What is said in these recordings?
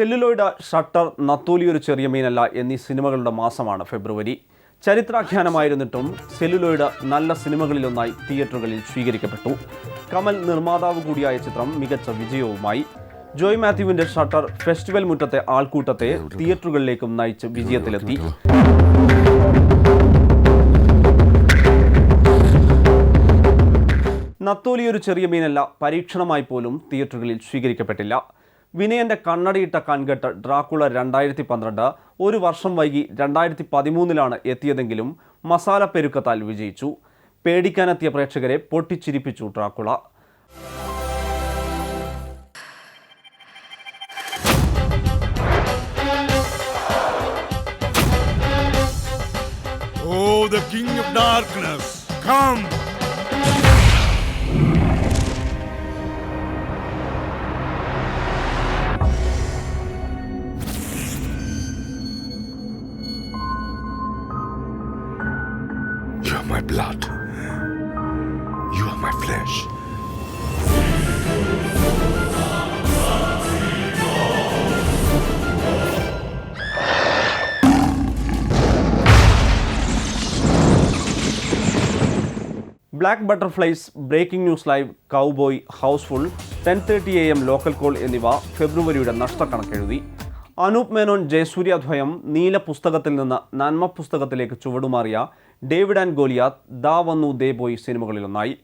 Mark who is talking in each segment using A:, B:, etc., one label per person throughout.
A: Celluloid shutter നത്തോലിയൊരു ചെറിയ മീനല്ല എന്നീ സിനിമകളുടെ മാസമാണ് ഫെബ്രുവരി. ചരിത്രാഖ്യാനമായിരുന്നിട്ടും സെല്ലുലോയിഡ് നല്ല സിനിമകളിലൊന്നായി തിയേറ്ററുകളിൽ സ്വീകരിക്കപ്പെട്ടു. കമൽ നിർമ്മാതാവ് കൂടിയായ ചിത്രം മികച്ച വിജയവുമായി. ജോയ് മാത്യുവിന്റെ ഷട്ടർ ഫെസ്റ്റിവൽ മുറ്റത്തെ ആൾക്കൂട്ടത്തെ തിയേറ്ററുകളിലേക്കും നയിച്ച് വിജയത്തിലെത്തി. നത്തോലി ഒരു ചെറിയ മീനല്ല പരീക്ഷണമായി പോലും തിയേറ്ററുകളിൽ സ്വീകരിക്കപ്പെട്ടില്ല. വിനയന്റെ കണ്ണടിയിട്ട കൺകെട്ട് ഡ്രാക്കുള രണ്ടായിരത്തി പന്ത്രണ്ട് ഒരു വർഷം വൈകി രണ്ടായിരത്തി പതിമൂന്നിലാണ് എത്തിയതെങ്കിലും മസാല പെരുക്കത്താൽ വിജയിച്ചു പേടിക്കാനെത്തിയ പ്രേക്ഷകരെ പൊട്ടിച്ചിരിപ്പിച്ചു Dracula
B: Oh, the King of Darkness, come!
A: Black butterflies breaking news live cowboy housefull ten thirty A M local call എന്നിവ ഫെബ്രുവരിയുടെ നഷ്ടക്കണക്കെഴുതി. അനൂപ് മേനോൻ ജയസൂര്യദ്വയം നീല പുസ്തകത്തിൽ നിന്ന് നന്മ പുസ്തകത്തിലേക്ക് ചുവടുമാറിയ ഡേവിഡ് ആൻഡ് ഗോലിയാത്ത് ദാ വന്നു ദേ ബോയ് സിനിമകളിലൊന്നായി.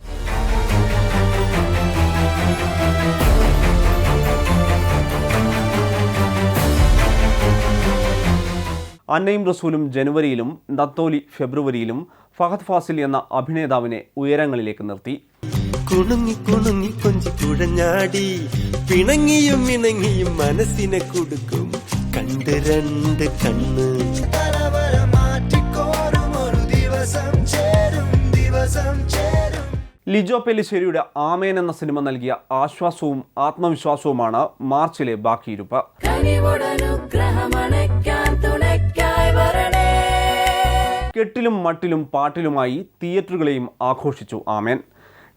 A: അന്നയും റസൂലും ജനുവരിയിലും നത്തോലി ഫെബ്രുവരിയിലും ഫഹദ് ഫാസിൽ എന്ന അഭിനേതാവിനെ ഉയരങ്ങളിലേക്ക് നിർത്തി.
C: കുണുങ്ങി കുണുങ്ങി കൊഞ്ചി കുഴഞ്ഞാടി പിണങ്ങിയും ഇണങ്ങിയും മനസ്സിനെ കൊടുക്കും. കണ്ട് രണ്ട് കണ്ണ്.
A: ലിജോ പെല്ലിശ്ശേരിയുടെ ആമേൻ എന്ന സിനിമ നൽകിയ ആശ്വാസവും ആത്മവിശ്വാസവുമാണ് മാർച്ചിലെ ബാക്കിയിരുപ്പ്. കെട്ടിലും മട്ടിലും പാട്ടിലുമായി തിയേറ്ററുകളെയും ആഘോഷിച്ചു. ആമേൻ.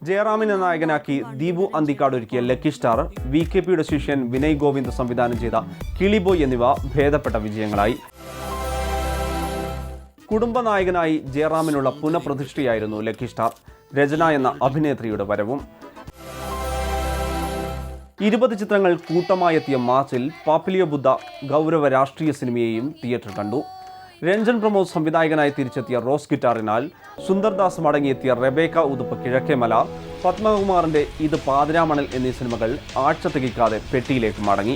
A: ജയറാമിനെ നായകനാക്കി ദീപു അന്തിക്കാട് ഒരുക്കിയ ലക്കി സ്റ്റാർ വി കെ പിയുടെ ശിഷ്യൻ വിനയ് ഗോവിന്ദ് സംവിധാനം ചെയ്ത കിളിബോയ് എന്നിവ ഭേദപ്പെട്ട വിജയങ്ങളായി. കുടുംബനായകനായി ജയറാമിനുള്ള പുനഃപ്രതിഷ്ഠയായിരുന്നു ലക്കി സ്റ്റാർ. രചന എന്ന അഭിനേത്രിയുടെ വരവും. ഇരുപത് ചിത്രങ്ങൾ കൂട്ടമായെത്തിയ മാർച്ചിൽ പാപ്പിലിയ ബുദ്ധ ഗൗരവ രാഷ്ട്രീയ സിനിമയെയും തിയേറ്റർ കണ്ടു. രഞ്ജൻ പ്രമോദ് സംവിധായകനായി തിരിച്ചെത്തിയ റോസ് ഗിറ്റാറിനാൽ സുന്ദർദാസ് മടങ്ങിയെത്തിയ റെബേക്ക ഉതുപ്പ് കിഴക്കേമല പത്മകുമാറിന്റെ ഇത് പാതിരാമണൽ എന്നീ സിനിമകൾ ആഴ്ച തികയ്ക്കാതെ പെട്ടിയിലേക്ക് മടങ്ങി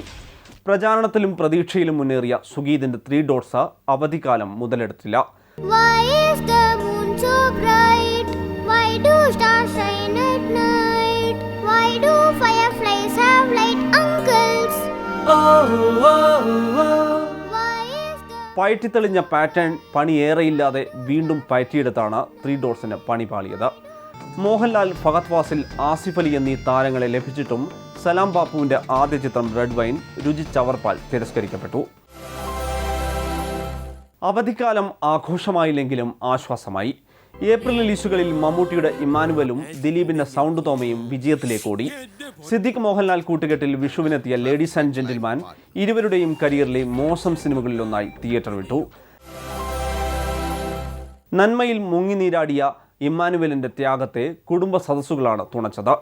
A: പ്രചാരണത്തിലും പ്രതീക്ഷയിലും മുന്നേറിയ സുഗീതിന്റെ ത്രീ ഡോട്ട്സ് അവധിക്കാലം മുതലെടുത്തില്ല
D: Why is the moon so bright? Why do stars shine at night? Why do fireflies have light uncles? oh is the
A: പയറ്റിത്തെളിഞ്ഞ pattern പണിയേറെയില്ലാതെ വീണ്ടും പയറ്റിയെടുത്താണ് ത്രീ ഡോട്ട്സിന് പണി പാളിയത്. മോഹൻലാൽ ഫഹദ് ആസിഫ് അലി എന്നീ താരങ്ങളെ ലഭിച്ചിട്ടും സലാം ബാപ്പുവിന്റെ ആദ്യ ചിത്രം റെഡ് വൈൻ രുചി ചവർപ്പാൽ തിരസ്കരിക്കപ്പെട്ടു. അവധിക്കാലം ആഘോഷമായില്ലെങ്കിലും ആശ്വാസമായി. ഏപ്രിൽ റിലീസുകളിൽ മമ്മൂട്ടിയുടെ ഇമ്മാനുവലും ദിലീപിന്റെ സൗണ്ട് തോമയും വിജയത്തിലേക്ക് ഓടി. സിദ്ദിഖ് മോഹൻലാൽ കൂട്ടുകെട്ടിൽ വിഷുവിനെത്തിയ ലേഡീസ് ആൻഡ് ജെന്റിൽമാൻ ഇരുവരുടെയും കരിയറിലെ മോശം സിനിമകളിലൊന്നായി തിയേറ്റർ വിട്ടു. നന്മയിൽ മുങ്ങി നീരാടിയ ഇമ്മാനുവലിന്റെ ത്യാഗത്തെ കുടുംബ സദസ്സുകളാണ് തുണച്ചത്.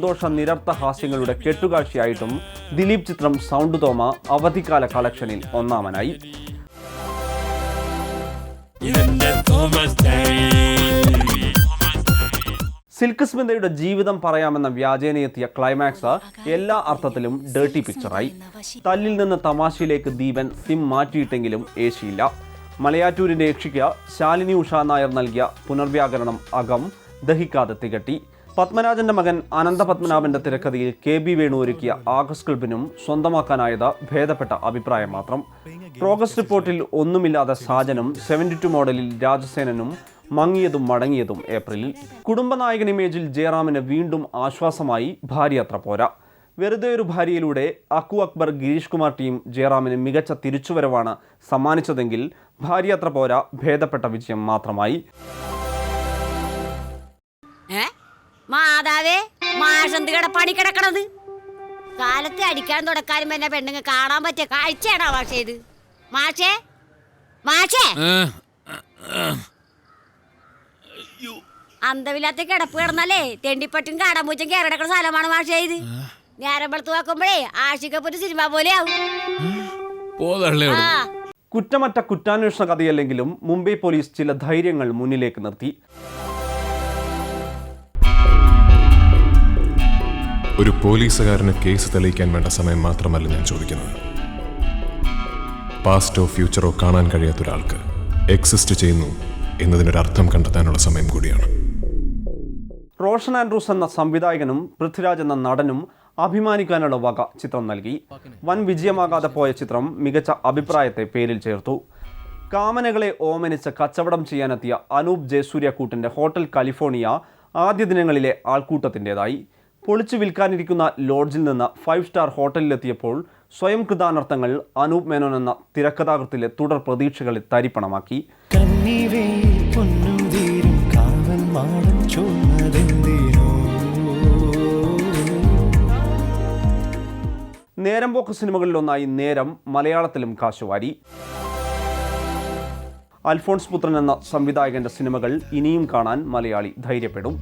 A: നിർദോഷ നിരർത്ഥ ഹാസ്യങ്ങളുടെ കെട്ടുകാഴ്ചയായിട്ടും ദിലീപ് ചിത്രം സൗണ്ട് തോമ അവധിക്കാല കളക്ഷനിൽ ഒന്നാമനായി. സിൽക്ക് സ്മിതയുടെ ജീവിതം പറയാമെന്ന വ്യാജേനയെത്തിയ ക്ലൈമാക്സ് എല്ലാ അർത്ഥത്തിലും ഡേർട്ടി പിക്ചറായി തല്ലിൽ നിന്ന് തമാശയിലേക്ക് ദീപൻ സിം മാറ്റിയിട്ടെങ്കിലും ഏശിയില്ല. മലയാറ്റൂരിന്റെ യക്ഷിക്ക് ശാലിനി ഉഷാ നായർ നൽകിയ പുനർവ്യാകരണം അകം ദഹിക്കാതെ തികട്ടി. പത്മരാജന്റെ മകൻ അനന്തപത്മനാഭന്റെ തിരക്കഥയിൽ കെ ബി വേണു ഒരുക്കിയ ആഗസ്റ്റ് ക്ലബിനും സ്വന്തമാക്കാനായത് ഭേദപ്പെട്ട അഭിപ്രായം മാത്രം. പ്രോഗ്രസ് റിപ്പോർട്ടിൽ ഒന്നുമില്ലാതെ സാജനും സെവന്റി ടു മോഡലിൽ രാജസേനനും മങ്ങിയതും മടങ്ങിയതും ഏപ്രിലിൽ. കുടുംബനായകൻ ഇമേജിൽ ജയറാമിന് വീണ്ടും ആശ്വാസമായി ഭാര്യ അത്ര പോരാ. വെറുതെ ഒരു ഭാര്യയിലൂടെ അക്കു അക്ബർ ഗിരീഷ് കുമാർ ടീം ജയറാമിന് മികച്ച തിരിച്ചുവരവാണ് സമ്മാനിച്ചതെങ്കിൽ ഭാര്യയത്ര പോരാ ഭേദപ്പെട്ട വിജയം മാത്രമായി.
E: മാതാവേ മാഷന്ത് പണി കിടക്കണത്? കാലത്ത് അടിക്കാൻ തുടക്കാനും എന്നെ പെണ്ണുങ്ങൾ കാണാൻ പറ്റിയ കാഴ്ചയാണോ മാഷേ ഇത്? മാഷേ മാഷേ! അന്തമില്ലാത്ത കിടപ്പ് കിടന്നാലേ തെണ്ടിപ്പട്ടും കാടാമ്പൂച്ചും കയറി കിടക്കുന്ന സ്ഥലമാണ് മാഷേ ഇത്. നേരം വെളുത്ത് നോക്കുമ്പോഴേ ആഷിക്കപ്പൊരു സിനിമ പോലെ ആവും. ആ.
A: കുറ്റമറ്റ കുറ്റാന്വേഷണ കഥയല്ലെങ്കിലും മുംബൈ പോലീസ് ചില ധൈര്യങ്ങൾ മുന്നിലേക്ക് നിർത്തി.
F: ഒരു പോലീസുകാരന് കേസ് തെളിയിക്കാൻ വേണ്ട സമയം മാത്രമല്ല ഞാൻ ചോദിക്കുന്നത്. പാസ്റ്റോ ഫ്യൂച്ചറോ കാണാൻ കഴിയാത്ത ഒരാൾക്ക് എക്സിസ്റ്റ് ചെയ്യുന്നു എന്നതിനൊരർത്ഥം കണ്ടെത്താനുള്ള സമയം കൂടിയാണ്.
A: റോഷൻ ആൻഡ്രൂസ് എന്ന സംവിധായകനും പൃഥ്വിരാജ് എന്ന നടനും അഭിമാനിക്കാനുള്ള വക ചിത്രം നൽകി. വൻ വിജയമാകാതെ പോയ ചിത്രം മികച്ച അഭിപ്രായത്തെ പേരിൽ ചേർത്തു. കാമനകളെ ഓമനിച്ച് കച്ചവടം ചെയ്യാനെത്തിയ അനൂപ് ജയസൂര്യക്കൂട്ടിന്റെ ഹോട്ടൽ കാലിഫോർണിയ ആദ്യ ദിനങ്ങളിലെ ആൾക്കൂട്ടത്തിന്റെതായി പൊളിച്ചു വിൽക്കാനിരിക്കുന്ന ലോഡ്ജിൽ നിന്ന് ഫൈവ് സ്റ്റാർ ഹോട്ടലിലെത്തിയപ്പോൾ സ്വയം കൃതാനർത്ഥങ്ങൾ അനൂപ് മേനോൻ എന്ന തിരക്കഥാകൃത്തിലെ തുടർ പ്രതീക്ഷകളെ തരിപ്പണമാക്കി.
G: കന്നിവയിൽ പൊന്നും തീരും കാവൽ മാടം ചുമതെന്തിനോ
A: നേരം പോക്ക് സിനിമകളിലൊന്നായി നേരം മലയാളത്തിലും കാശുവാരി. അൽഫോൺസ് പുത്രൻ എന്ന സംവിധായകന്റെ സിനിമകൾ ഇനിയും കാണാൻ മലയാളി ധൈര്യപ്പെടും.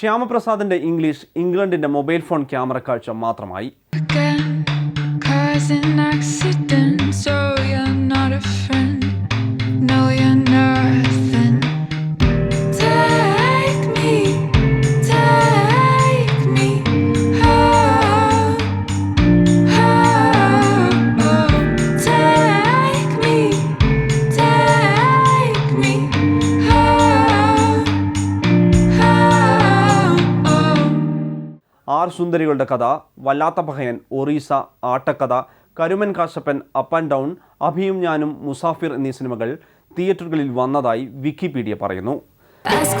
A: ശ്യാമപ്രസാദിന്റെ ഇംഗ്ലീഷ് ഇംഗ്ലണ്ടിന്റെ മൊബൈൽ ഫോൺ ക്യാമറ കാഴ്ച മാത്രമായി. സുന്ദരികളുടെ കഥ വല്ലാത്ത പഹയൻ ഒറീസ ആട്ടക്കഥ Karuman Kasappan up and down അഭിയും ഞാനും മുസാഫിർ എന്നീ സിനിമകൾ തിയേറ്ററുകളിൽ വന്നതായി വിക്കിപീഡിയ പറയുന്നു.
H: Ask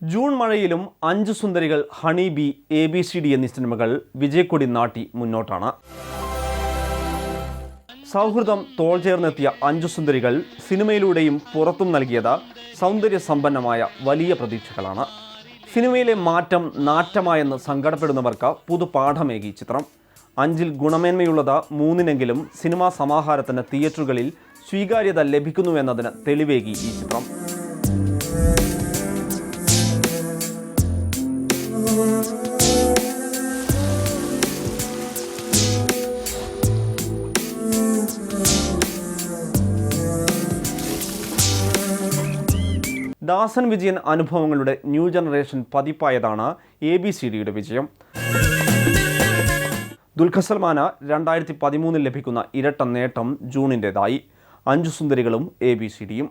A: ജൂൺ മഴയിലും അഞ്ച് സുന്ദരികൾ honey bee A B C D എന്നീ സിനിമകൾ വിജയക്കൊടി നാട്ടി മുന്നോട്ടാണ്. സൗഹൃദം തോൾ ചേർന്നെത്തിയ അഞ്ചു സുന്ദരികൾ സിനിമയിലൂടെയും പുറത്തും നൽകിയത് സൗന്ദര്യ സമ്പന്നമായ വലിയ പ്രതീക്ഷകളാണ്. സിനിമയിലെ മാറ്റം നാറ്റമായെന്ന് സങ്കടപ്പെടുന്നവർക്ക് പുതുപാഠമേകി ചിത്രം. അഞ്ചിൽ ഗുണമേന്മയുള്ളത് മൂന്നിനെങ്കിലും സിനിമാ സമാഹാരത്തിന് തിയേറ്ററുകളിൽ സ്വീകാര്യത ലഭിക്കുന്നുവെന്നതിന് തെളിവേകി ഈ ചിത്രം. ദാസൻ വിജയൻ അനുഭവങ്ങളുടെ ന്യൂ ജനറേഷൻ പതിപ്പായതാണ് എ ബി സി ഡിയുടെ വിജയം. ദുൽഖർ സൽമാന് രണ്ടായിരത്തി പതിമൂന്നിൽ ലഭിക്കുന്ന ഇരട്ട നേട്ടം ജൂണിന്റെതായി. അഞ്ചു സുന്ദരികളും എ ബി സി ഡിയും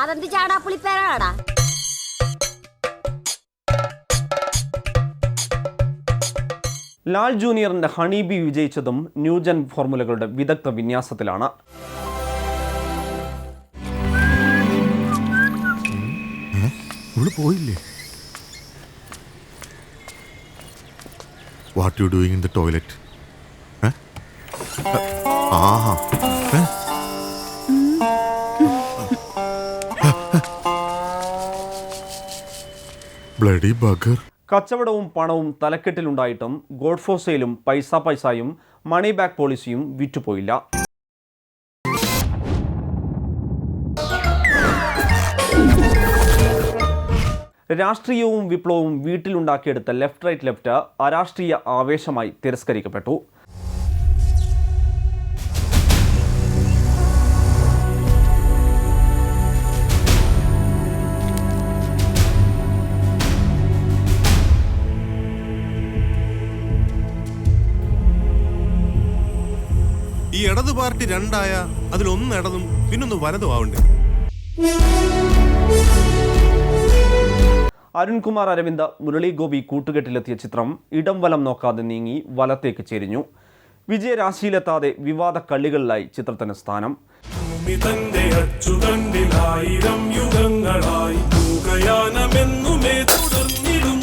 E: അതെന്ത്
I: ചാടാ കോര
A: ലാൽ ജൂനിയറിന്റെ ഹണിബി വിജയിച്ചതും ന്യൂജൻ ഫോർമുലകളുടെ വിദഗ്ധ വിന്യാസത്തിലാണ്.
B: പോയില്ലേ? What you doing in the toilet Aaha. Bloody bugger
A: കച്ചവടവും പണവും തലക്കെട്ടിലുണ്ടായിട്ടും ഗോഡ്ഫോസയിലും പൈസ പൈസയും മണി ബാക്ക് പോളിസിയും വിറ്റുപോയില്ല. രാഷ്ട്രീയവും വിപ്ലവവും വീട്ടിലുണ്ടാക്കിയെടുത്ത ലെഫ്റ്റ് റൈറ്റ് ലെഫ്റ്റ് അരാഷ്ട്രീയ ആവേശമായി തിരസ്കരിക്കപ്പെട്ടു.
I: ഇടതു പാർട്ടി രണ്ടായ അതിലൊന്ന് ഇടതും പിന്നൊന്ന് വലതും ആവണ്ടേ?
A: അരുൺകുമാർ അരവിന്ദ മുരളി ഗോപി കൂട്ടുകെട്ടിലെത്തിയ ചിത്രം ഇടം വലം നോക്കാതെ നീങ്ങി വലത്തേക്ക് ചെരിഞ്ഞു. വിജയരാശിയിലെത്താതെ വിവാദ കള്ളികളിലായി ചിത്രത്തിന് സ്ഥാനം.
G: യുഗങ്ങളായി തുടർന്നിടും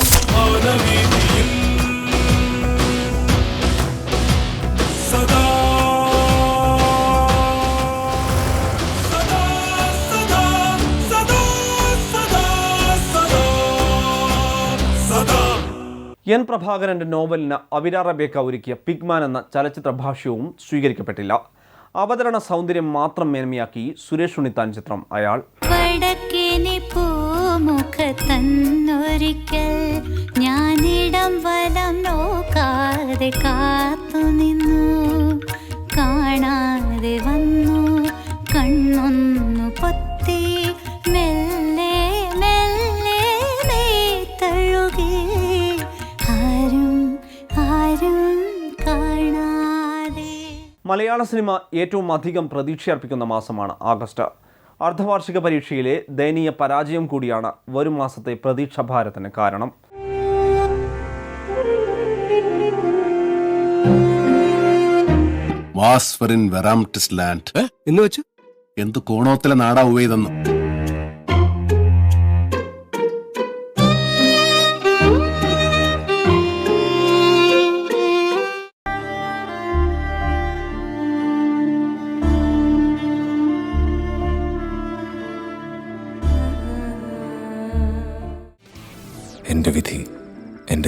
A: എൻ പ്രഭാകരന്റെ നോവലിന് അവിര റബേക്ക ഒരുക്കിയ പിഗ്മാൻ എന്ന ചലച്ചിത്ര ഭാഷ്യവും സ്വീകരിക്കപ്പെട്ടില്ല. അവതരണ സൗന്ദര്യം മാത്രം മേന്മയാക്കി സുരേഷ് ഉണ്ണിത്താൻ ചിത്രം അയാൾ.
D: ഞാനിടം വലം നോക്കാതെ കാത്തു
A: മലയാള സിനിമ ഏറ്റവും അധികം പ്രതീക്ഷയർപ്പിക്കുന്ന മാസമാണ് ആഗസ്റ്റ്. അർദ്ധവാർഷിക പരീക്ഷയിലെ ദയനീയ പരാജയം കൂടിയാണ് വരും മാസത്തെ പ്രതീക്ഷ ഭാരത്തിന് കാരണം.
I: വാസ്ഫറിൻ വെറാംറ്റിസ് ലാൻഡ്. എന്ന് വെച്ച്? എന്ത് കോണോത്തിലെ നാടാ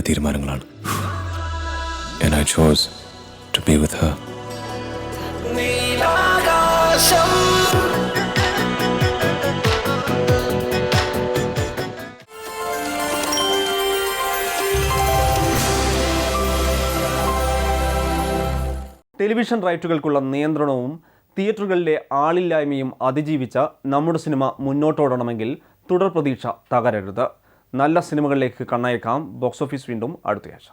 F: തീരുമാനങ്ങളാണ്. And I chose to be with her.
A: Television റൈറ്റുകൾക്കുള്ള നിയന്ത്രണവും തിയേറ്ററുകളിലെ ആളില്ലായ്മയും അതിജീവിച്ച നമ്മുടെ സിനിമ മുന്നോട്ടോടണമെങ്കിൽ തുടർ പ്രതീക്ഷ തകരരുത്. നല്ല സിനിമകളിലേക്ക് കണ്ണയക്കാം. ബോക്സ് ഓഫീസ് വീണ്ടും അടുത്തയാഴ്ച